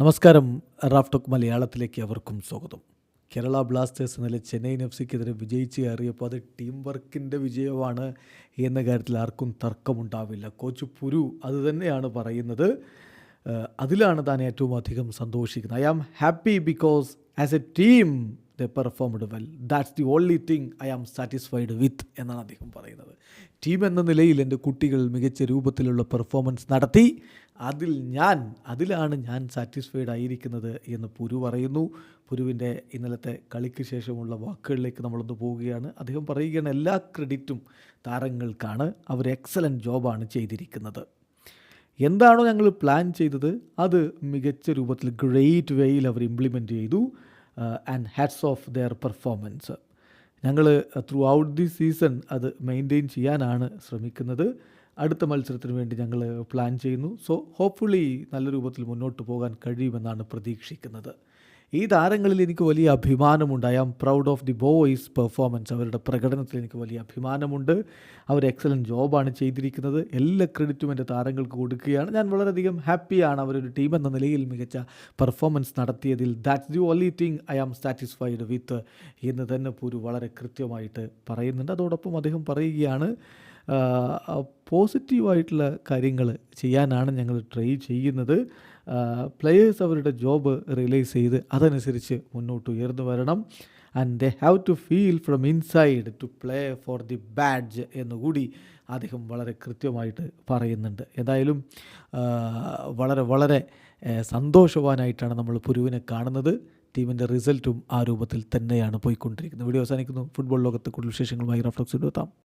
നമസ്കാരം. റാഫ്ടോക്ക് മലയാളത്തിലേക്ക് അവർക്കും സ്വാഗതം. കേരള ബ്ലാസ്റ്റേഴ്സ് ഇന്നലെ ചെന്നൈയിൻ എഫ് സിക്കെതിരെ വിജയിച്ച് കയറിയപ്പോൾ അത് ടീം വർക്കിന്റെ വിജയമാണ് എന്ന കാര്യത്തിൽ ആർക്കും തർക്കമുണ്ടാവില്ല. കോച്ച് പുരു അത് തന്നെയാണ് പറയുന്നത്. അതിലാണ് താൻ ഏറ്റവും അധികം സന്തോഷിക്കുന്നത്. I am happy because as a team they performed well that's the only thing I am satisfied with എന്നാണ് അദ്ദേഹം പറയുന്നത്. ടീം എന്ന നിലയിൽ എന്റെ കുട്ടികൾ മികച്ച രൂപത്തിലുള്ള പെർഫോമൻസ് നടത്തി അതിൽ ഞാൻ അതിലാണ് ഞാൻ സാറ്റിസ്ഫൈഡ് ആയിരിക്കുന്നത് എന്ന് പുരു പറയുന്നു. പുരുവിന്റെ ഇന്നലത്തെ കളിക്ക് ശേഷമുള്ള വാക്കുകളിലേക്ക് നമ്മളൊന്ന് പോവുകയാണ്. അദ്ദേഹം പറയുകയാണ് എല്ലാ ക്രെഡിറ്റും താരങ്ങൾക്കാണ്. അവർ എക്സലന്റ് ജോബാണ് ചെയ്തിരിക്കുന്നത്. എന്താണോ ഞങ്ങൾ പ്ലാൻ ചെയ്തത് അത് മികച്ച രൂപത്തിൽ ഗ്രേറ്റ് വേയിൽ അവർ ഇംപ്ലിമെന്റ് ചെയ്തു. And hats off their performance ഞങ്ങൾ ത്രൂ ഔട്ട് ദി സീസൺ അത് മെയിന്റെയിൻ ചെയ്യാനാണ് ശ്രമിക്കുന്നത്. അടുത്ത മത്സരത്തിന് വേണ്ടി ഞങ്ങൾ പ്ലാൻ ചെയ്യുന്നു. സോ ഹോപ്പ്ഫുള്ളി നല്ല രൂപത്തിൽ മുന്നോട്ട് പോകാൻ കഴിയുമെന്നാണ് പ്രതീക്ഷിക്കുന്നത്. ഈ താരങ്ങളിൽ എനിക്ക് വലിയ അഭിമാനമുണ്ട്. I am proud of the boys performance അവരുടെ പ്രകടനത്തിൽ എനിക്ക് വലിയ അഭിമാനമുണ്ട്. അവർ എക്സലന്റ് ജോബാണ് ചെയ്തിരിക്കുന്നത്. എല്ലാ ക്രെഡിറ്റും എന്റെ താരങ്ങൾക്ക് കൊടുക്കുകയാണ്. ഞാൻ വളരെയധികം ഹാപ്പിയാണ് അവരൊരു ടീം എന്ന നിലയിൽ മികച്ച പെർഫോമൻസ് നടത്തിയതിൽ. That's the only thing I am satisfied with എന്ന് തന്നെ പൂരു വളരെ കൃത്യമായിട്ട് പറയുന്നുണ്ട്. അതോടൊപ്പം അദ്ദേഹം പറയുകയാണ് പോസിറ്റീവായിട്ടുള്ള കാര്യങ്ങൾ ചെയ്യാനാണ് ഞങ്ങൾ ട്രൈ ചെയ്യുന്നത്. പ്ലെയേഴ്സ് അവരുടെ ജോബ് റിയലൈസ് ചെയ്ത് അതനുസരിച്ച് മുന്നോട്ട് ഉയർന്നു വരണം. And they have to feel from inside to play for the badge എന്നുകൂടി അദ്ദേഹം വളരെ കൃത്യമായിട്ട് പറയുന്നുണ്ട്. ഏതായാലും വളരെ വളരെ സന്തോഷവാനായിട്ടാണ് നമ്മൾ പുരുവിനെ കാണുന്നത്. ടീമിന്റെ റിസൾട്ടും ആ രൂപത്തിൽ തന്നെയാണ് പോയിക്കൊണ്ടിരിക്കുന്നത്. വീഡിയോ അവസാനിക്കുന്നു. ഫുട്ബോൾ ലോകത്തെ കൂടുതൽ വിശേഷങ്ങളുമായി റഫ്ലക്സ് എത്താം